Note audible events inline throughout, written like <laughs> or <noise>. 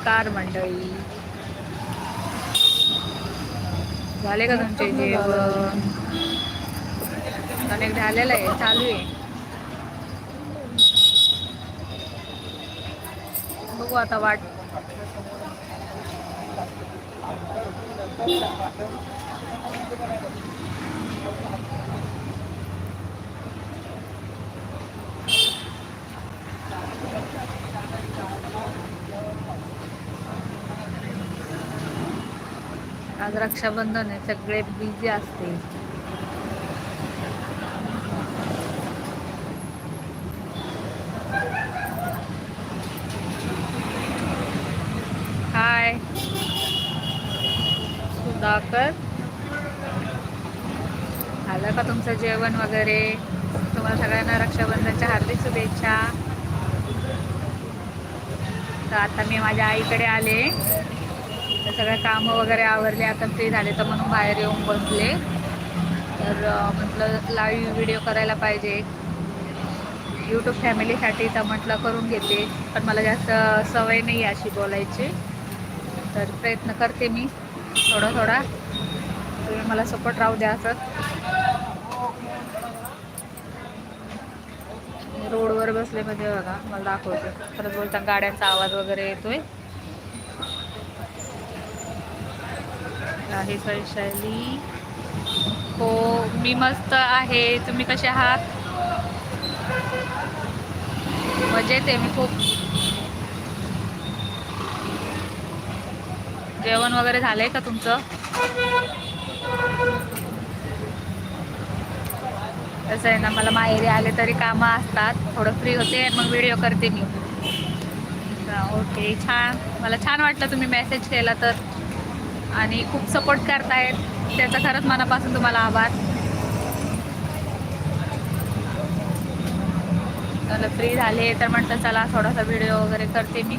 नमस्कार मंडळी. झाले का तुमचे जेवण? कनेक्ट झालेलं आहे चालू आहे. बघू आता वाट. आज रक्षाबंधन आहे सगळे बिझी असते हाय सुधाकर. आलं का तुमचं जेवण वगैरे? तुम्हाला सगळ्यांना रक्षाबंधनच्या हार्दिक शुभेच्छा. तर आता मी माझ्या आईकडे आले. तर सगळं कामं वगैरे आवरले आता फ्री झाले तर म्हणून बाहेर येऊन बसले. तर म्हटलं लाईव्ह व्हिडिओ करायला पाहिजे. यूट्यूब फॅमिलीसाठी तर म्हटलं करून घेते पण मला जास्त सवय नाही आहे अशी बोलायची. तर प्रयत्न करते मी थोडा थोडा. तुम्ही मला सपोर्ट राहू द्या असं. रोडवर बसले म्हणजे बघा मला दाखवते. परत बोलता गाड्यांचा आवाज वगैरे येतोय. आहे वैशाली हो मी मस्त आहे. तुम्ही कसे आहात? मजेत आहे मी खूप. जेवण वगैरे झालंय का तुमचं? कसं आहे ना मला माहेरी आले तरी कामं असतात. थोडं फ्री होते मग व्हिडिओ करते मी. ओके छान. मला छान वाटलं तुम्ही मेसेज केला तर. आणि खूप सपोर्ट करतायत. त्याचा खरंच मनापासून तुम्हाला आभार. मला फ्री झाले तर म्हटलं चला थोडासा व्हिडिओ वगैरे करते मी.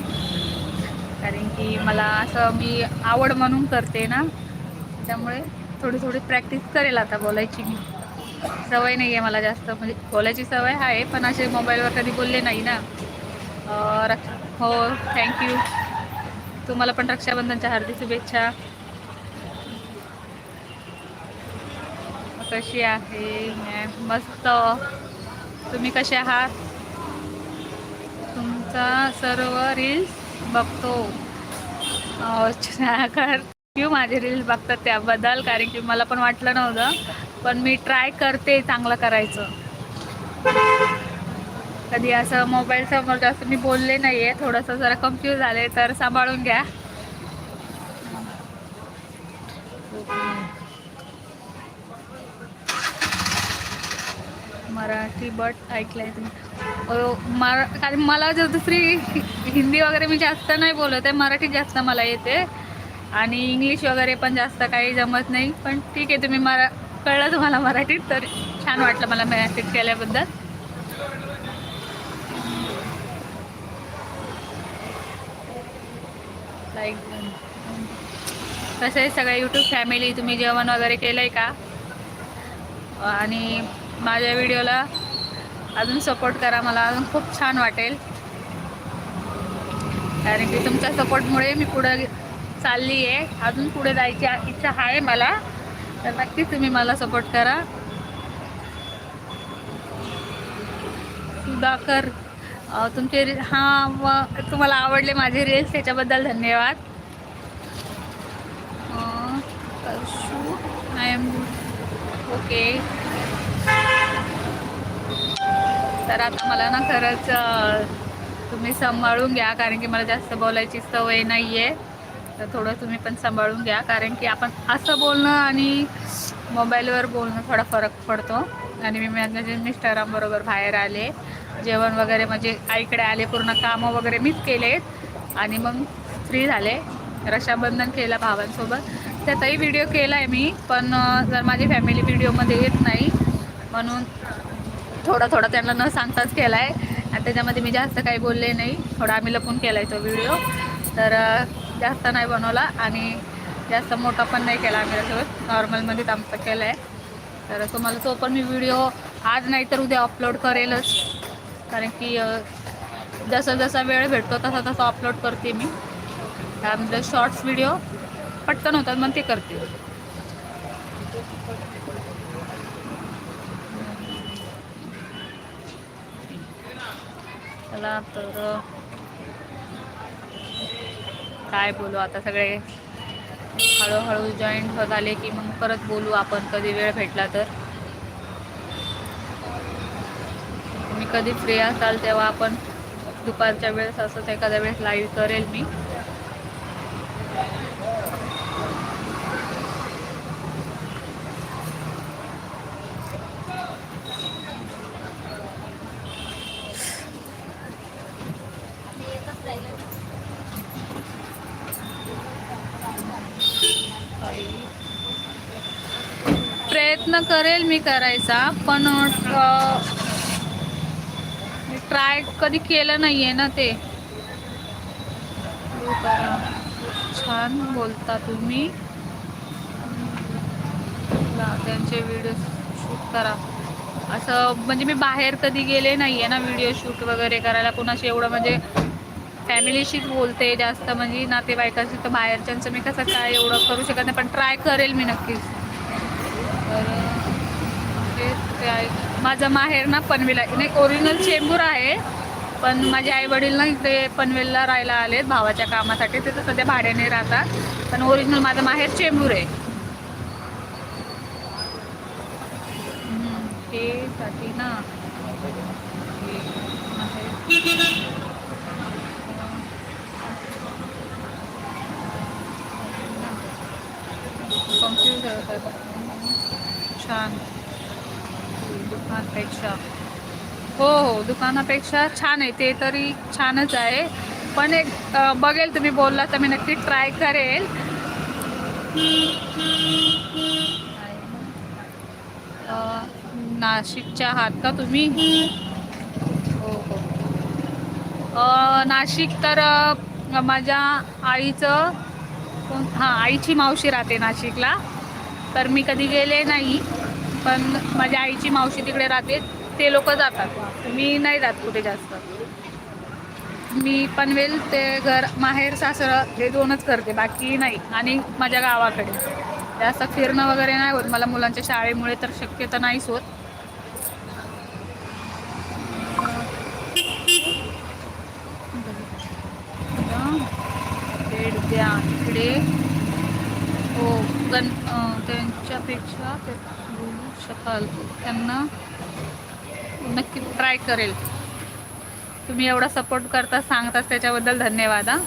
कारण की मला असं मी आवड म्हणून करते ना. त्यामुळे थोडी थोडी प्रॅक्टिस करेल आता बोलायची मी. सवय नाही आहे मला जास्त. म्हणजे बोलायची सवय आहे पण असे मोबाईलवर कधी बोलले नाही ना. रक्षा हो थँक्यू तुम्हाला पण रक्षाबंधनच्या हार्दिक शुभेच्छा. कशी आहे? मस्त. तुम्ही कसे आहात? तुमचा सर्व रील्स बघतो. अच्छा क्यू माझे रील्स बघतात त्याबद्दल कारण की मला पण वाटलं नव्हतं. पण मी ट्राय करते चांगलं करायचं. कधी असं मोबाईल समोर जास्त मी बोलले नाही आहे थोडंसं जरा कन्फ्यूज झाले तर सांभाळून घ्या. होती बट ऐकलं तुम्ही मला मरा कारण मला जर दुसरी हिंदी वगैरे मी जास्त नाही बोलत आहे मराठी जास्त मला येते. आणि इंग्लिश वगैरे पण जास्त काही जमत नाही. पण ठीक आहे तुम्ही मरा कळलं तुम्हाला मराठीत तर छान वाटलं मला मेसेज केल्याबद्दल. लाईक कसं आहे यूट्यूब फॅमिली तुम्ही जेवण वगैरे केलं आहे का? आणि माझ्या व्हिडिओला अजून सपोर्ट करा मला अजून खूप छान वाटेल. कारण की तुमच्या सपोर्टमुळे मी पुढं चालली आहे अजून पुढे जायची इच्छा आहे मला. तर नक्कीच तुम्ही मला सपोर्ट करा. सुधाकर तुमचे री- हां मग तुम्हाला आवडले माझे रील्स त्याच्याबद्दल धन्यवाद. आय एम ओके तर आता मला ना खरंच तुम्ही सांभाळून घ्या कारण की मला जास्त बोलायची सवय नाही आहे तर थोडं तुम्ही पण सांभाळून घ्या कारण की आपण असं बोलणं आणि मोबाईलवर बोलणं थोडा फरक पडतो. आणि मी माझ्या मिस्टरांबरोबर बाहेर आले जेवण वगैरे म्हणजे आईकडे आले पूर्ण कामं वगैरे मीच केलेत. आणि मग फ्री झाले रक्षाबंधन केला भावांसोबत. त्याचाही व्हिडिओ केला आहे मी पण जर माझी फॅमिली व्हिडिओमध्ये येत नाही म्हणून थोडा थोडा त्यांना न सांगताच केला आहे आणि त्याच्यामध्ये मी जास्त काही बोलले नाही. थोडा आम्ही लपून केला आहे तो व्हिडिओ तर जास्त नाही बनवला आणि जास्त मोठा पण नाही केला आम्ही त्यासोबत नॉर्मलमध्येच आमचा केलं आहे तर तुम्हाला तो पण मी व्हिडिओ आज नाही तर उद्या अपलोड करेलच. कारण की जसं जसा जसा वेळ भेटतो तसा तसा अपलोड करते मी. त्यामध्ये शॉर्ट्स व्हिडिओ पटकन होतात मग ते करते. चला तर काय बोलू आता सगळे? हळूहळू जॉईंट होत आले की मग परत बोलू आपण कधी वेळ भेटला तर. तुम्ही कधी फ्री असाल तेव्हा आपण दुपारच्या वेळेस असंच एखाद्या वेळेस लाईव्ह करेल मी. प्रयत्न करेल मी करायचा पण ट्राय कधी केलं नाहीये ना ते. छान बोलता तुम्ही. त्यांचे व्हिडिओ शूट करा. असं म्हणजे मी बाहेर कधी गेले नाहीये ना व्हिडिओ शूट वगैरे करायला. कुणाशी एवढं म्हणजे फॅमिलीशीच बोलते जास्त म्हणजे नातेवाईकाशी तर बाहेरच्यांचं मी कसं काय एवढं करू शकत नाही पण ट्राय करेल मी नक्कीच तर ते आहे. माझं माहेर ना पनवेला नाही ओरिजिनल चेंबूर आहे. पण माझे आई वडील ना इथे पनवेलला राहायला आलेत भावाच्या कामासाठी. ते तर सध्या भाड्याने राहतात. पण ओरिजिनल माझं माहेर चेंबूर आहे. साठी ना. कन्फ्यूज छान. दुकानापेक्षा. हो हो दुकानापेक्षा छान आहे. ते तरी छानच आहे. पण एक बघेल तुम्ही बोलला तर मी नक्की ट्राय करेल. नाशिकच्या आहात का तुम्ही? हो हो. नाशिक तर माझ्या आईचं कोण हां आईची मावशी राहते नाशिकला. तर मी कधी गेले नाही. पण माझ्या आईची मावशी तिकडे राहते ते लोक जातात. मी नाही जात कुठे जास्त. मी पनवेल ते घर माहेर सासरं हे दोनच करते बाकी नाही. आणि माझ्या गावाकडे. जास्त फिरणं वगैरे नाही होत. मला मुलांच्या शाळेमुळे तर शक्यता नाहीच होत भेट द्या इकडे हो गण अं, त्यांच्यापेक्षा ते बोलू शकाल. त्यांना नक्की ट्राय करेल. तुम्ही एवढा सपोर्ट करता सांगताच त्याच्याबद्दल धन्यवाद हा.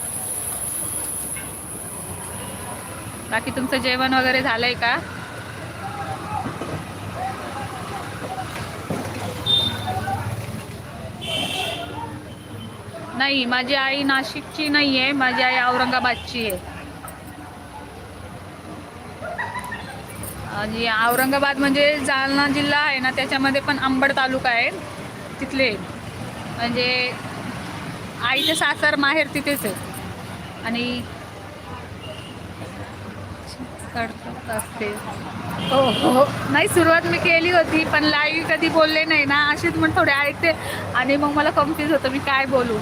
बाकी तुमचं जेवण वगैरे झालंय का? नाही माझी आई नाशिकची नाही आहे माझी आई औरंगाबादची आहे. आणि औरंगाबाद म्हणजे जालना जिल्हा आहे ना त्याच्यामध्ये पण अंबड तालुका आहे. तिथले. म्हणजे आईचे सासर माहेर तिथेच आहे. आणि करत असते हो, हो हो नाही सुरुवात मी केली होती पण लाईव्ह कधी बोलले नाही ना अशीच मग थोडे ऐकते. आणि मग मला कन्फ्यूज होतं मी काय बोलू?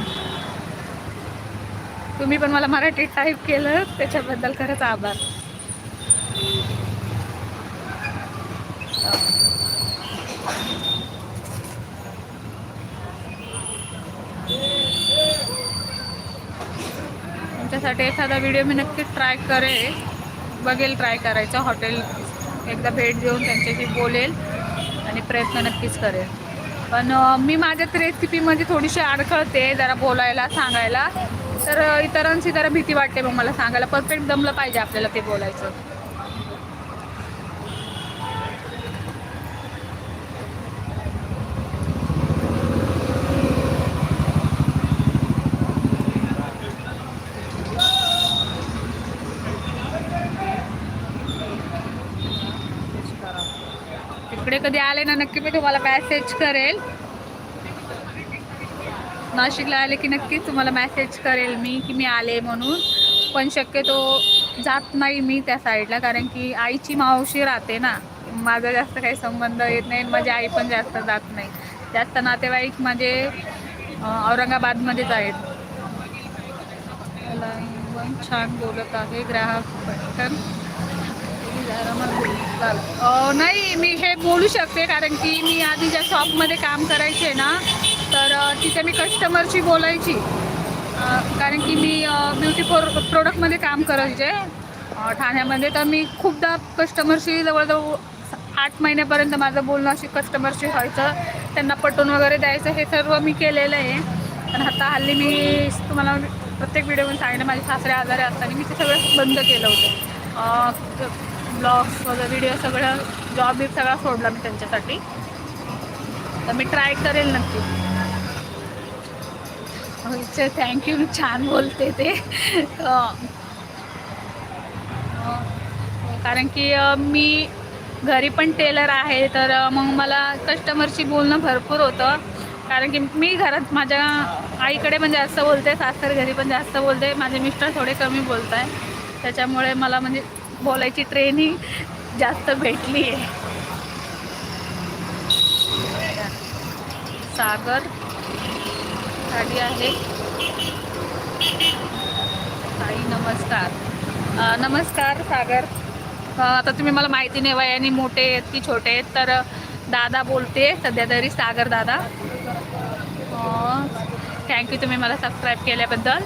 तुम्ही पण मला मराठी टाईप केलं त्याच्याबद्दल खरंच आभार. तुमच्यासाठी एखादा व्हिडिओ मी नक्कीच ट्राय करेल. बघेल ट्राय करायचं. हॉटेल एकदा भेट देऊन त्यांच्याशी बोलेल आणि प्रयत्न नक्कीच करेल. पण मी माझ्यात रेसिपीमध्ये थोडीशी अडखळते जरा बोलायला सांगायला. तर इतरांशी जरा भीती वाटते मग मला सांगायला. परफेक्ट जमलं पाहिजे आपल्याला ते बोलायचं. कधी आले ना नक्की मी तुम्हाला मॅसेज करेल. नाशिकला आले की नक्कीच तुम्हाला मॅसेज करेल मी की मी आले म्हणून. पण शक्यतो जात नाही मी त्या साईडला कारण की आईची मावशी राहते ना. माझा जास्त काही संबंध येत नाही माझी आई पण जास्त जात नाही. जास्त नातेवाईक म्हणजे, माझे औरंगाबादमध्येच आहेत. पण छान बोलत आहे ग्राहक पटकन अ, नाही मी हे बोलू शकते कारण की मी आधी ज्या शॉपमध्ये काम करायचे ना तर तिथे मी कस्टमरशी बोलायची. कारण की मी ब्युटी प्रो प्रोडक्टमध्ये काम करायचे ठाण्यामध्ये. तर मी खूपदा कस्टमरशी जवळजवळ आठ महिन्यापर्यंत माझं बोलणं अशी कस्टमरशी व्हायचं. त्यांना पटवून वगैरे द्यायचं हे सर्व मी केलेलं आहे. पण आता हल्ली मी तुम्हाला प्रत्येक व्हिडिओमध्ये सांगितलं माझे सासरे आजारी असताना मी ते सगळं बंद केलं होतं. ब्लॉग्स वगैरे व्हिडिओ सगळं जॉब बीब सगळा सोडला मी त्यांच्यासाठी. तर मी ट्राय करेल नक्की. थँक्यू मी छान बोलते ते. कारण की मी घरी पण टेलर आहे तर मग मला कस्टमरशी बोलणं भरपूर होतं. कारण की मी घरात माझ्या आईकडे पण जास्त बोलते सासर घरी पण जास्त बोलते माझे मिस्टर थोडे कमी बोलत आहे त्याच्यामुळे मला म्हणजे बोलायची ट्रेनिंग जास्त भेटली आहे सागर गाडी आहे. ताई नमस्कार. नमस्कार सागर. आता तुम्ही मला माहिती नाही वयाने मोठे आहेत की छोटे आहेत तर दादा बोलते सध्या तरी सागर दादा. थँक्यू तुम्ही मला सबस्क्राईब केल्याबद्दल.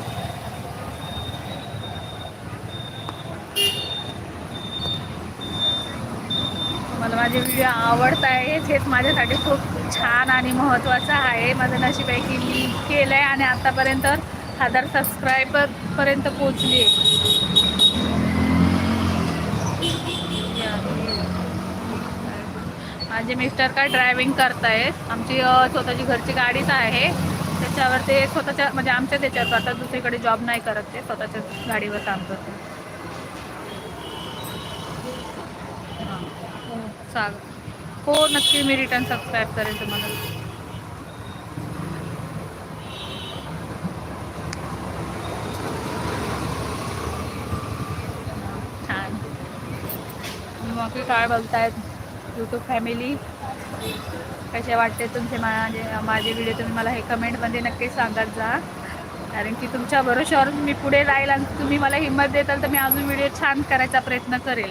माझे व्हिडिओ आवडत आहेत. हेच माझ्यासाठी खूप छान आणि महत्त्वाचं आहे. माझं नशीब आहे की मी केलं आहे आणि आत्तापर्यंत हजार सबस्क्रायबरपर्यंत पोचली आहे माझे मिस्टर काय ड्रायव्हिंग करतायत. आमची स्वतःची घरची गाडीच आहे. त्याच्यावर ते स्वतःच्या म्हणजे आमच्या त्याच्यावर. करतात दुसरीकडे जॉब नाही करत ते. स्वतःच्या गाडीवर काम करतात हां. हो, हो नक्की मी रिटर्न सबस्क्राईब करेल तुम्हाला. छान. मग काय बोलतायत यूट्यूब फॅमिली कसे वाटते तुमचे माझे माझे व्हिडिओ तुम्ही मला हे कमेंटमध्ये नक्की सांगत जा. कारण की तुमच्या भरोश्यावर मी पुढे जाईल आणि तुम्ही मला हिंमत देताल तर मी अजून व्हिडिओ छान करायचा प्रयत्न करेल.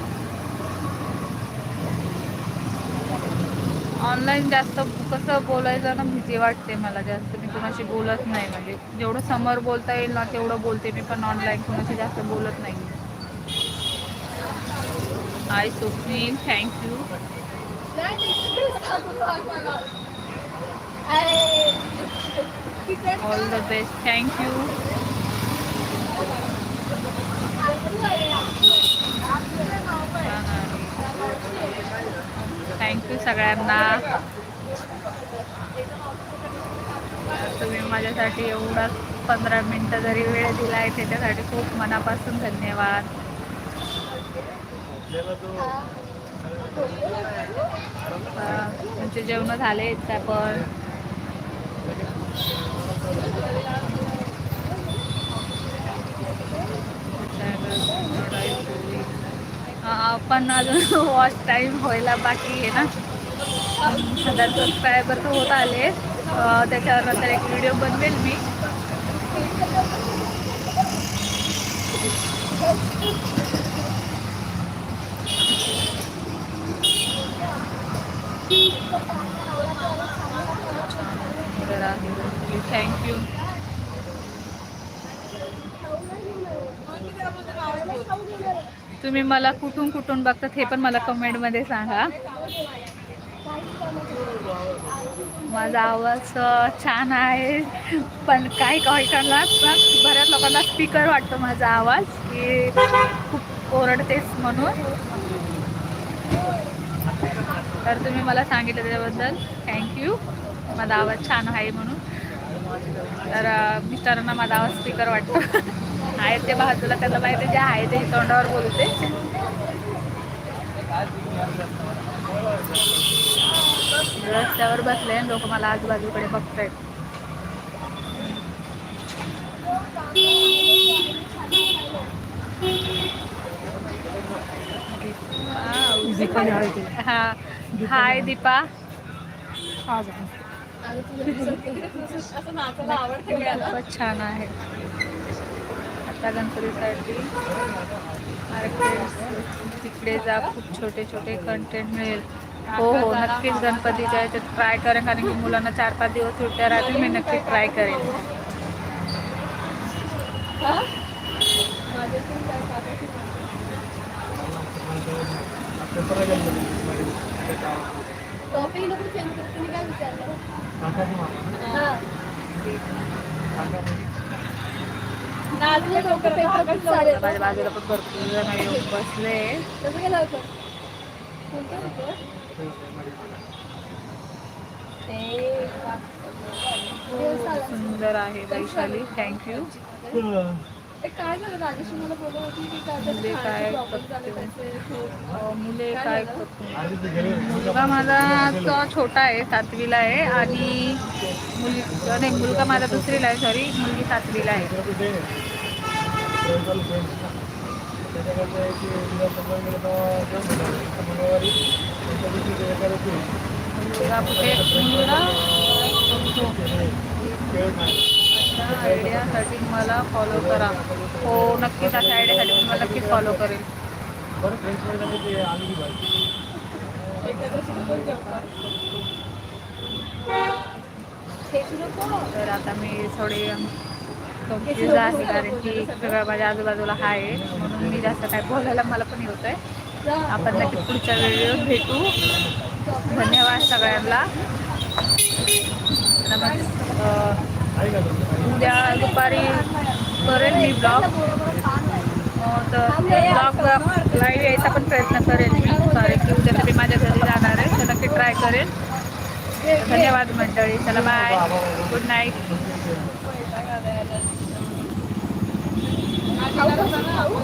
ऑनलाईन जास्त कसं बोलायचं ना भीती वाटते मला जास्त. मी कुणाशी बोलत नाही. म्हणजे जेवढं समोर बोलता येईल ना तेवढं बोलते मी. पण ऑनलाईन कुणाशी जास्त बोलत नाही. Hi Swapnil thank you all the best thank you thank you सगळ्यांना. तुम्ही माझ्यासाठी एवढा पंधरा मिनटं जरी वेळ दिला आहे त्याच्यासाठी खूप मनापासून धन्यवाद. तुमचे जेवण झाले का पण? पण अजून वॉच टाईम व्हायला बाकी आहे ना. हजार सबस्क्रायबर तर होत आले. त्याच्यावर नंतर एक व्हिडिओ बनवेल मी. थँक्यू तुम्ही मला कुठून कुठून बघतात हे पण मला कमेंटमध्ये सांगा. माझा आवाज छान आहे पण काही काही करणार बऱ्याच लोकांना स्पीकर वाटतो माझा आवाज की खूप ओरडतेच म्हणून. तर तुम्ही मला सांगितलं त्याच्याबद्दल. थँक्यू माझा आवाज छान आहे म्हणून. तर मिस्टरांना माझा आवाज स्पीकर वाटतो. <laughs> आहे ते बाजूला त्यांना माहिती जे आहे ते तोंडावर बोलते. रस्त्यावर बसले लोक मला आजूबाजूकडे बघतायत. हा हाय दीपा. छान आहे. आता गणपतीसाठी मार्केट तिकडे जा खूप छोटे छोटे कंटेंट मिळेल. हो हो नक्कीच गणपतीच्या याच्यात ट्राय करेन कारण की मुलांना चार पाच दिवस सुट्ट्या राहतील मी नक्की ट्राय करेन. माझ्या बाजूला पण भरपूर जण येऊन बसले सुंदर आहे वैशाली. थँक्यू काय झालं? राजेश मला बोलत होती की काय तर मुले काय problem झाले करते? त्याचे? खूप. अ, मुले काय करतो मुलगा माझा तो छोटा आहे सातवीला आहे आणि मुली नाही मुलगा माझा दुसरीला आहे सॉरी मुलगी सातवीला आहे. मुलगा कुठे मुलगा आयडियासाठी मला फॉलो करा. हो नक्कीच अशा आयडियासाठी मी मला नक्कीच फॉलो करेल तर आता मी थोडी कन्फ्युज आहे कारण की सगळं माझ्या आजूबाजूला आहे म्हणून मी जास्त काय बोलायला मला पण होत आहे आपण नक्की पुढच्या व्हिडिओ भेटू. धन्यवाद सगळ्यांना. नमस् अं, उद्या दुपारी करेन मी ब्लॉग. तर ब्लॉग लाईव्ह यायचा पण प्रयत्न करेन मी कारण की उद्या तरी माझ्या घरी जाणार आहे तर नक्की ट्राय करेन. धन्यवाद मंडळी चला बाय गुड नाईट खाऊ?